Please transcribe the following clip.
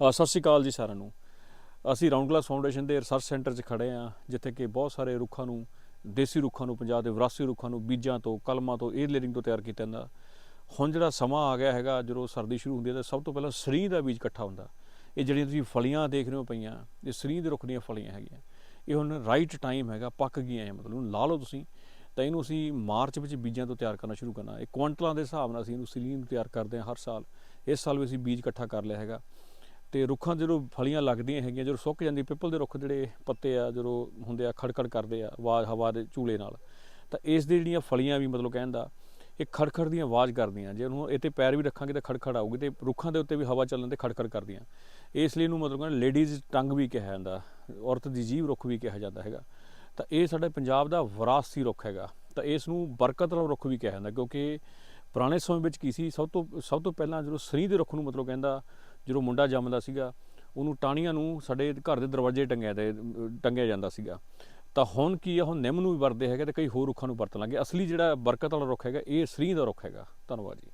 ਸਤਿ ਸ਼੍ਰੀ ਅਕਾਲ ਜੀ ਸਾਰਿਆਂ ਨੂੰ। ਅਸੀਂ ਰਾਉਂਡ ਗਲਾਸ ਫਾਊਂਡੇਸ਼ਨ ਦੇ ਰਿਸਰਚ ਸੈਂਟਰ 'ਚ ਖੜੇ ਆ ਜਿੱਥੇ ਕਿ ਬਹੁਤ ਸਾਰੇ ਰੁੱਖਾਂ ਨੂੰ, ਦੇਸੀ ਰੁੱਖਾਂ ਨੂੰ, ਪੰਜਾਬ ਦੇ ਵਿਰਾਸੀ ਰੁੱਖਾਂ ਨੂੰ, ਬੀਜਾਂ ਤੋਂ, ਕਲਮਾਂ ਤੋਂ, ਏਅਰ ਲੇਅਰਿੰਗ ਤੋਂ ਤਿਆਰ ਕੀਤਾ ਜਾਂਦਾ। ਹੁਣ ਜਿਹੜਾ ਸਮਾਂ ਆ ਗਿਆ ਹੈਗਾ, ਜਦੋਂ ਸਰਦੀ ਸ਼ੁਰੂ ਹੁੰਦੀ ਹੈ, ਤਾਂ ਸਭ ਤੋਂ ਪਹਿਲਾਂ ਸਰੀ ਦਾ ਬੀਜ ਇਕੱਠਾ ਹੁੰਦਾ। ਇਹ ਜਿਹੜੀਆਂ ਤੁਸੀਂ ਫਲੀਆਂ ਦੇਖ ਰਹੇ ਹੋ ਪਈਆਂ, ਇਹ ਸਰੀ ਦੇ ਰੁੱਖ ਦੀਆਂ ਫਲੀਆਂ ਹੈਗੀਆਂ। ਇਹ ਹੁਣ ਰਾਈਟ ਟਾਈਮ ਹੈਗਾ, ਪੱਕ ਗਈਆਂ ਇਹ ਮਤਲਬ ਇਹਨੂੰ ਲਾ ਲਓ ਤੁਸੀਂ, ਤਾਂ ਇਹਨੂੰ ਅਸੀਂ ਮਾਰਚ ਵਿੱਚ ਬੀਜਾਂ ਤੋਂ ਤਿਆਰ ਕਰਨਾ ਸ਼ੁਰੂ ਕਰਨਾ। ਇਹ ਕੁਆਂਟਲਾਂ ਦੇ ਹਿਸਾਬ ਨਾਲ ਅਸੀਂ ਇਹਨੂੰ ਸਰੀ ਨੂੰ ਤਿਆਰ ਕਰਦੇ ਹਾਂ ਹਰ ਸਾਲ। ਇਸ ਸਾਲ ਵੀ ਅਸੀਂ ਬੀਜ ਇਕੱਠਾ ਕਰ ਲਿਆ ਹੈਗਾ। ਤੇ ਰੁੱਖਾਂ ਦੇ ਜਦੋਂ ਫਲੀਆਂ ਲੱਗਦੀਆਂ ਹੈਗੀਆਂ, ਜਦੋਂ ਸੁੱਕ ਜਾਂਦੀ, ਪਿੱਪਲ ਦੇ ਰੁੱਖ ਜਿਹੜੇ ਪੱਤੇ ਆ, ਜਦੋਂ ਹੁੰਦੇ ਆ, ਖੜਖੜ ਕਰਦੇ ਆ, ਆਵਾਜ਼, ਹਵਾ ਦੇ ਝੂਲੇ ਨਾਲ, ਤਾਂ ਇਸ ਦੀ ਜਿਹੜੀਆਂ ਫਲੀਆਂ ਵੀ ਮਤਲਬ ਕਹਿੰਦਾ ਇਹ ਖੜਖੜ ਦੀਆਂ ਆਵਾਜ਼ ਕਰਦੀਆਂ। ਜੇ ਉਹਨੂੰ ਇਹ ਤੇ ਪੈਰ ਵੀ ਰੱਖਾਂਗੇ ਤਾਂ ਖੜਖੜ ਆਊਗੀ ਤੇ ਰੁੱਖਾਂ ਦੇ ਉੱਤੇ ਵੀ ਹਵਾ ਚੱਲਣ ਤੇ ਖੜਖੜ ਕਰਦੀਆਂ। ਇਸ ਲਈ ਇਹਨੂੰ ਮਤਲਬ ਕਹਿੰਦਾ ਲੇਡੀਜ਼ ਟੰਗ ਵੀ ਕਿਹਾ ਜਾਂਦਾ, ਔਰਤ ਦੀ ਜੀਵ ਰੁੱਖ ਵੀ ਕਿਹਾ ਜਾਂਦਾ ਹੈਗਾ। ਤਾਂ ਇਹ ਸਾਡੇ ਪੰਜਾਬ ਦਾ ਵਿਰਾਸਤੀ ਰੁੱਖ ਹੈਗਾ। ਤਾਂ ਇਸ ਨੂੰ ਬਰਕਤ ਵਾਲਾ ਰੁੱਖ ਵੀ ਕਿਹਾ ਜਾਂਦਾ, ਕਿਉਂਕਿ ਪੁਰਾਣੇ ਸਮੇਂ ਵਿੱਚ ਕੀ ਸੀ, ਸਭ ਤੋਂ ਸਭ ਤੋਂ ਪਹਿਲਾਂ ਜਦੋਂ ਸਰੀ ਦੇ ਰੁੱਖ ਨੂੰ ਮਤਲਬ ਕਹਿੰਦਾ ਜਦੋਂ ਮੁੰਡਾ ਜੰਮਦਾ ਸੀਗਾ, ਉਹਨੂੰ ਟਾਹਣੀਆਂ ਨੂੰ ਸਾਡੇ ਘਰ ਦੇ ਦਰਵਾਜ਼ੇ ਟੰਗਿਆ ਤੇ, ਟੰਗਿਆ ਜਾਂਦਾ ਸੀਗਾ। ਤਾਂ ਹੁਣ ਕੀ ਆ, ਹੁਣ ਨਿੰਮ ਨੂੰ ਵੀ ਵਰਦੇ ਹੈਗੇ ਤੇ ਕਈ ਹੋਰ ਰੁੱਖਾਂ ਨੂੰ ਵਰਤਣ ਲੱਗੇ। ਅਸਲੀ ਜਿਹੜਾ ਬਰਕਤ ਵਾਲਾ ਰੁੱਖ ਹੈਗਾ, ਇਹ ਸਰੀ ਦਾ ਰੁੱਖ ਹੈਗਾ। ਧੰਨਵਾਦ ਜੀ।